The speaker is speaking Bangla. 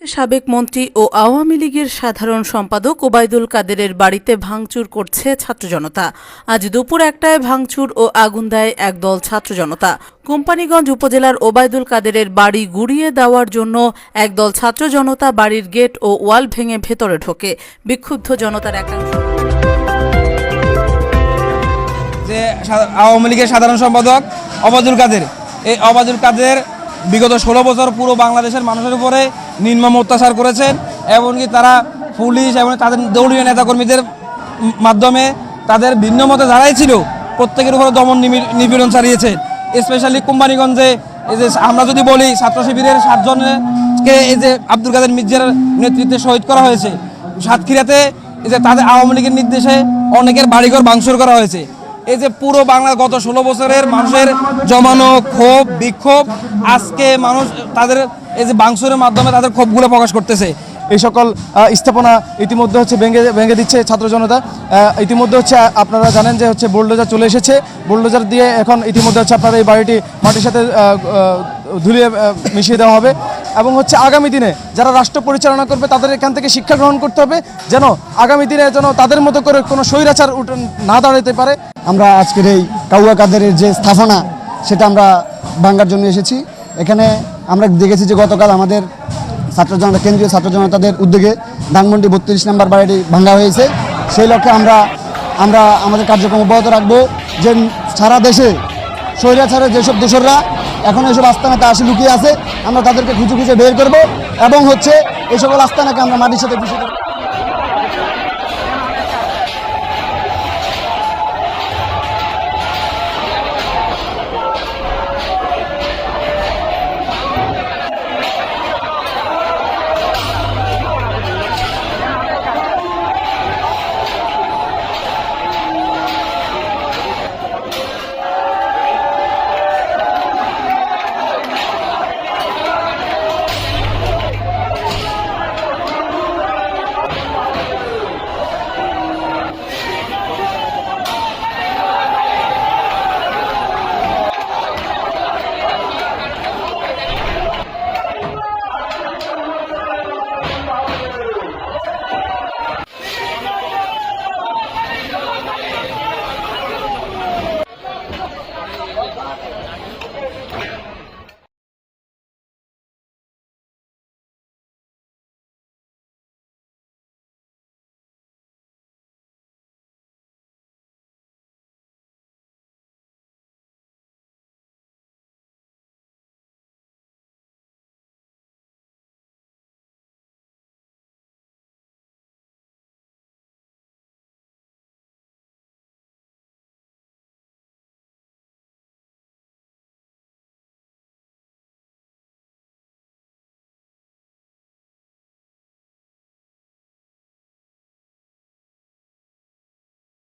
রাজধানীতে সাবেক মন্ত্রী ও আওয়ামী লীগের সাধারণ সম্পাদক ওবায়দুল কাদেরের বাড়িতে ভাঙচুর করছে ছাত্র জনতা। আজ দুপুর একটায় ভাঙচুর ও আগুন দেয় একদল ছাত্র জনতা। কোম্পানিগঞ্জ উপজেলার ওবায়দুল কাদেরের বাড়ি গুড়িয়ে দেওয়ার জন্য একদল ছাত্র জনতা বাড়ির গেট ও ওয়াল ভেঙে ভেতরে ঢোকে। বিক্ষুব্ধ জনতার একাংশ। যে আওয়ামী লীগের সাধারণ সম্পাদক অবাদুল কাদের। এই অবাদুল কাদের বিগত ষোলো বছর পুরো বাংলাদেশের মানুষের উপরে নির্মম অত্যাচার করেছেন, এমনকি তারা পুলিশ এবং তাদের দলীয় নেতাকর্মীদের মাধ্যমে তাদের ভিন্ন মতে যারাই ছিল, প্রত্যেকের উপরে দমন নিপীড়ন চালিয়েছে। স্পেশালি কোম্পানিগঞ্জে এই যে আমরা যদি বলি, ছাত্র শিবিরের সাতজনকে এই যে আব্দুল কাদের মির্জার নেতৃত্বে শহীদ করা হয়েছে। সাতক্ষীরাতে এই যে তাদের আওয়ামী লীগের নির্দেশে অনেকের বাড়িঘর ভাঙচুর করা হয়েছে। এই যে পুরো বাংলা গত ষোলো বছরের মানুষের জমানো ক্ষোভ, বিক্ষোভ, আজকে মানুষ তাদের এই যে বাংসুরের মাধ্যমে তাদের ক্ষোভগুলো প্রকাশ করতেছে। এই সকল স্থাপনা ইতিমধ্যে হচ্ছে ভেঙে ভেঙে দিচ্ছে ছাত্র জনতা। ইতিমধ্যে হচ্ছে আপনারা জানেন যে হচ্ছে বোল্ডোজার চলে এসেছে। বোল্ডোজার দিয়ে এখন ইতিমধ্যে হচ্ছে আপনার এই বাড়িটি মাটির সাথে ধুলিয়ে মিশিয়ে দেওয়া হবে। এবং হচ্ছে আগামী দিনে যারা রাষ্ট্র পরিচালনা করবে, তাদের এখান থেকে শিক্ষা গ্রহণ করতে হবে, যেন আগামী দিনে যেন তাদের মতো করে কোনো স্বৈরাচার না দাঁড়াতে পারে। আমরা আজকের এই কাউয়া কাদেরের যে স্থাপনা, সেটা আমরা ভাঙ্গার জন্য এসেছি। এখানে আমরা দেখেছি যে গতকাল আমাদের ছাত্র জনতা কেন্দ্রীয় ছাত্র জনতাদের উদ্যোগে ধানমন্ডি বত্রিশ নম্বর বাড়িটি ভাঙ্গা হয়েছে। সেই লক্ষ্যে আমরা আমরা আমাদের কার্যক্রম অব্যাহত রাখব। যে সারা দেশে স্বৈরাচারের যেসব দোসররা এখন এইসব আস্তানাতে আসে লুকিয়ে আছে। আমরা তাদেরকে খুঁজে খুঁজে বের করব এবং হচ্ছে এই সকল আস্তানাকে আমরা মাটির সাথে দেবো।